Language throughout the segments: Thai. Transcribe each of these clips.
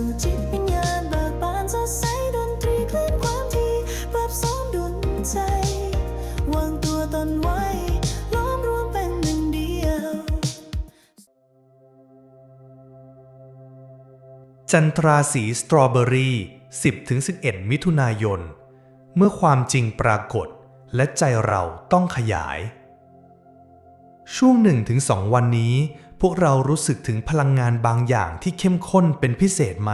สู่จิตวิญญาณเบิกบานสดใสดนตรีคลื่นความทีปรับสมดุลใจ วางตัวตนไว้ ล้อมรวมเป็นหนึ่งเดียว จันทราสีสตรอเบอรี่ 10-11 มิถุนายน เมื่อความจริงปรากฏและใจเราต้องขยาย ช่วง 1-2 วันนี้ พวกเรารู้สึกถึงพลังงานบางอย่างที่เข้มข้นเป็นพิเศษไหม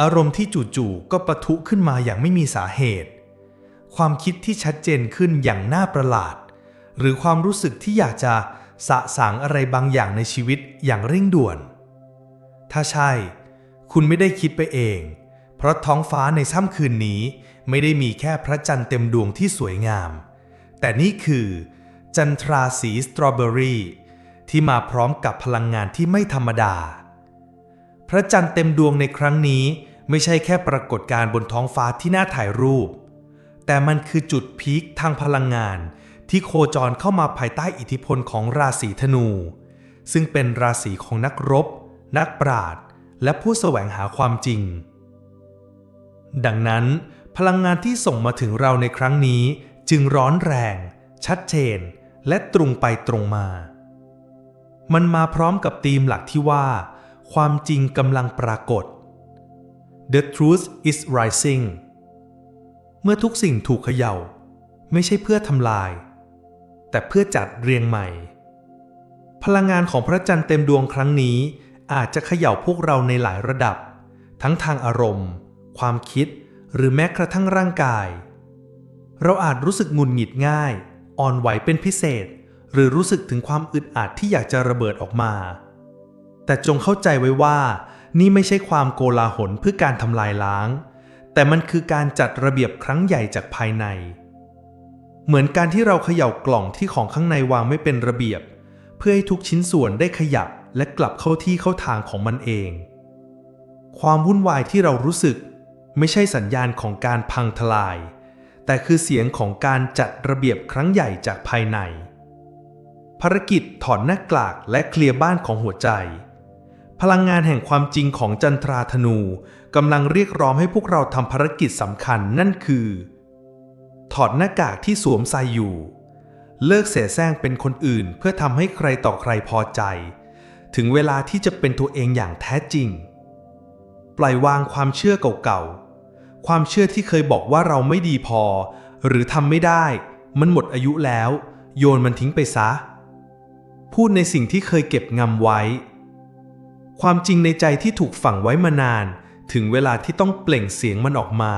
อารมณ์ที่จู่ๆก็ปะทุขึ้นมาอย่างไม่มีสาเหตุ ความคิดที่ชัดเจนขึ้นอย่างน่าประหลาด หรือความรู้สึกที่อยากจะสะสางอะไรบางอย่างในชีวิตอย่างเร่งด่วน ถ้าใช่ คุณไม่ได้คิดไปเอง เพราะท้องฟ้าในค่ำคืนนี้ไม่ได้มีแค่พระจันทร์เต็มดวงที่สวยงาม แต่นี่คือ จันทราสีสตรอเบอรี่ ที่มาพร้อมกับพลังงานที่ไม่ธรรมดา พระจันทร์เต็มดวงในครั้งนี้ไม่ใช่แค่ปรากฏการณ์บนท้องฟ้าที่น่าถ่ายรูป แต่มันคือจุดพีคทางพลังงานที่โคจรเข้ามาภายใต้อิทธิพลของราศีธนู ซึ่งเป็นราศีของนักรบ นักปราชญ์และผู้แสวงหาความจริง ดังนั้น พลังงานที่ส่งมาถึงเราในครั้งนี้จึงร้อนแรง ชัดเจน และตรงไปตรงมา มันมาพร้อมกับธีมหลักที่ว่า ความจริงกำลังปรากฏ The truth is rising เมื่อทุกสิ่งถูกเขย่า ไม่ใช่เพื่อทำลาย แต่เพื่อจัดเรียงใหม่ พลังงานของพระจันทร์เต็มดวงครั้งนี้ อาจจะเขย่าพวกเราในหลายระดับ ทั้งทางอารมณ์ ความคิด หรือแม้กระทั่งร่างกาย เราอาจรู้สึกหงุนหงิดง่าย อ่อนไหวเป็นพิเศษ หรือรู้สึกถึงความอึดอัดที่อยากจะระเบิดออกมา แต่จงเข้าใจไว้ว่า นี่ไม่ใช่ความโกลาหลเพื่อการทำลายล้าง แต่มันคือการจัดระเบียบครั้งใหญ่จากภายใน เหมือนการที่เราเขย่ากล่องที่ของข้างในวางไม่เป็นระเบียบ เพื่อให้ทุกชิ้นส่วนได้ขยับและกลับเข้าที่เข้าทางของมันเอง ความวุ่นวายที่เรารู้สึก ไม่ใช่สัญญาณของการพังทลาย แต่คือเสียงของการจัดระเบียบครั้งใหญ่จากภายใน ภารกิจถอนหน้ากากและเคลียร์บ้านของหัวใจ พลังงานแห่งความจริงของจันทราธนูกำลังเรียกร้องให้พวกเราทำภารกิจสำคัญนั่นคือ ถอดหน้ากากที่สวมใส่อยู่ เลิกเสแสร้งเป็นคนอื่นเพื่อทำให้ใครต่อใครพอใจ ถึงเวลาที่จะเป็นตัวเองอย่างแท้จริง ปล่อยวางความเชื่อเก่าๆ ความเชื่อที่เคยบอกว่าเราไม่ดีพอ หรือทำไม่ได้ มันหมดอายุแล้ว โยนมันทิ้งไปซะ พูดในสิ่งที่เคยเก็บงำไว้ ความจริงในใจที่ถูกฝังไว้มานาน ถึงเวลาที่ต้องเปล่งเสียงมันออกมา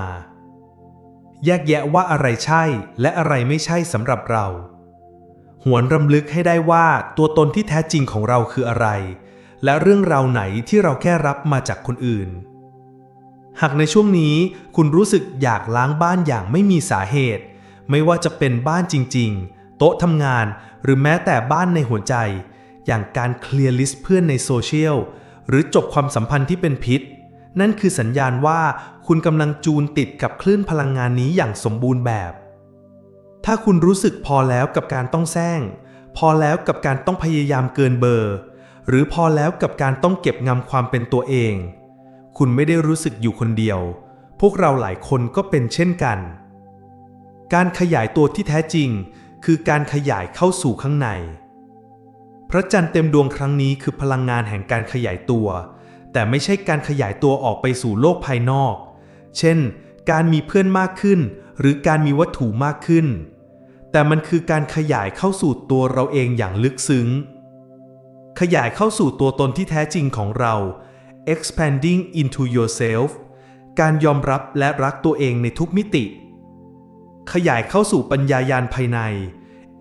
แยกแยะว่าอะไรใช่และอะไรไม่ใช่สำหรับเรา หวนรำลึกให้ได้ว่าตัวตนที่แท้จริงของเราคืออะไร และเรื่องราวไหนที่เราแค่รับมาจากคนอื่น หากในช่วงนี้คุณรู้สึกอยากล้างบ้านอย่างไม่มีสาเหตุ ไม่ว่าจะเป็นบ้านจริง ๆ โต๊ะทำงาน หรือแม้แต่บ้านในหัวใจ อย่างการเคลียร์ลิสต์เพื่อนในโซเชียล หรือจบความสัมพันธ์ที่เป็นพิษ นั่นคือสัญญาณว่าคุณกำลังจูนติดกับคลื่นพลังงานนี้อย่างสมบูรณ์แบบ ถ้าคุณรู้สึกพอแล้วกับการต้องแซงพอแล้วกับการต้องพยายามเกินเบอร์ หรือพอแล้วกับการต้องเก็บงำความเป็นตัวเอง คุณไม่ได้รู้สึกอยู่คนเดียว พวกเราหลายคนก็เป็นเช่นกัน การขยายตัวที่แท้จริง คือการขยายเข้าสู่ข้างใน พระจันทร์เต็มดวงครั้งนี้คือพลังงานแห่งการขยายตัว แต่ไม่ใช่การขยายตัวออกไปสู่โลกภายนอก เช่น การมีเพื่อนมากขึ้น หรือการมีวัตถุมากขึ้น แต่มันคือการขยายเข้าสู่ตัวเราเองอย่างลึกซึ้ง ขยายเข้าสู่ตัวตนที่แท้จริงของเรา expanding into yourself การยอมรับและรักตัวเองในทุกมิติ ขยายเข้าสู่ปัญญายาณภายใน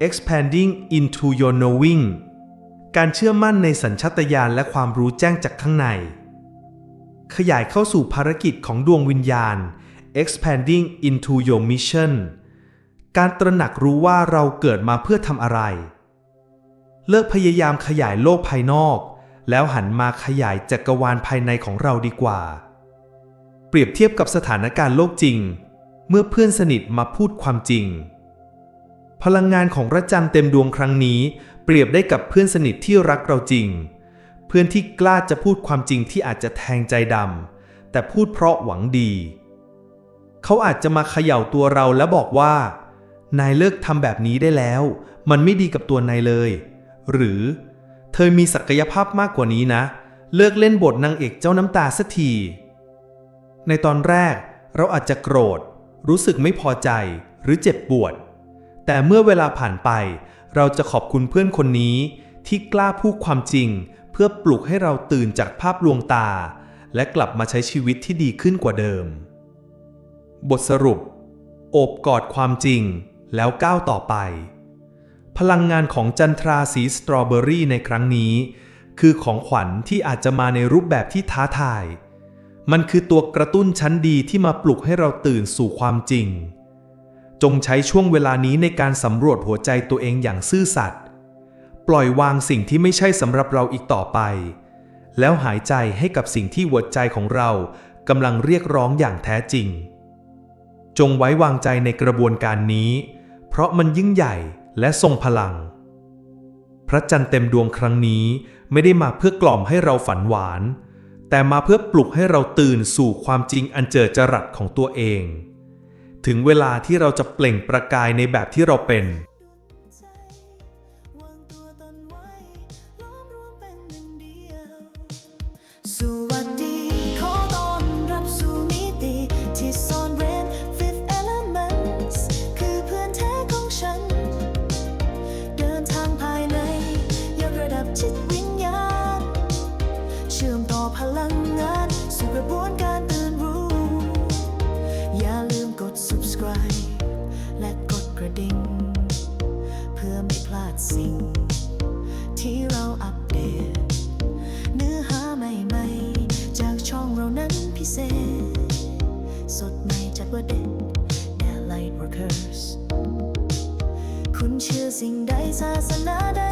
expanding into your knowing การเชื่อมั่นในสัญชาตญาณและความรู้แจ้งจากข้างใน ขยายเข้าสู่ภารกิจของดวงวิญญาณ expanding into your mission การตระหนักรู้ว่าเราเกิดมาเพื่อทำอะไร เลิกพยายามขยายโลกภายนอก แล้วหันมาขยายจักรวาลภายในของเราดีกว่า เปรียบเทียบกับสถานการณ์โลกจริง มื่อเพื่อนสนิทมาพูดความจริง พลังงานของพระจันทร์เต็มดวงครั้งนี้ เปรียบได้กับเพื่อนสนิทที่รักเราจริง เพื่อนที่กล้าจะพูดความจริงที่อาจจะแทงใจดำแต่พูดเพราะหวังดี เขาอาจจะมาเขย่าตัวเราแล้วบอกว่า นายเลิกทำแบบนี้ได้แล้ว มันไม่ดีกับตัวนายเลย หรือ เธอมีศักยภาพมากกว่านี้นะ เลิกเล่นบทนางเอกเจ้าน้ำตาสักทีในตอนแรกเราอาจจะโกรธ รู้สึกไม่พอใจหรือเจ็บปวด แต่เมื่อเวลาผ่านไป เราจะขอบคุณเพื่อนคนนี้ที่กล้าพูดความจริง เพื่อปลุกให้เราตื่นจากภาพลวงตา และกลับมาใช้ชีวิตที่ดีขึ้นกว่าเดิม บทสรุป โอบกอดความจริงแล้วก้าวต่อไป พลังงานของจันทราสีสตรอเบอรี่ในครั้งนี้ คือของขวัญที่อาจจะมาในรูปแบบที่ท้าทาย มันคือตัวกระตุ้นชั้นดีที่มาปลุกให้เราตื่นสู่ความจริง จงใช้ช่วงเวลานี้ในการสำรวจหัวใจตัวเองอย่างซื่อสัตย์ ปล่อยวางสิ่งที่ไม่ใช่สำหรับเราอีกต่อไป แล้วหายใจให้กับสิ่งที่หัวใจของเรากำลังเรียกร้องอย่างแท้จริง จงไว้วางใจในกระบวนการนี้ เพราะมันยิ่งใหญ่และทรงพลัง พระจันทร์เต็มดวงครั้งนี้ไม่ได้มาเพื่อกล่อมให้เราฝันหวาน แต่มาเพื่อปลุกให้เราตื่นสู่ความจริงอันเจิดจรัสของตัวเอง ถึงเวลาที่เราจะเปล่งประกายในแบบที่เราเป็นจวา ลาดสิ่ง ที่เราอัปเดต เนื้อหาใหม่ๆ จากช่องเรานั้นพิเศษ สดใหม่จัดว่าเด็ดแน่ Lightworkers คุณเชื่อสิ่งใดศาสนาใด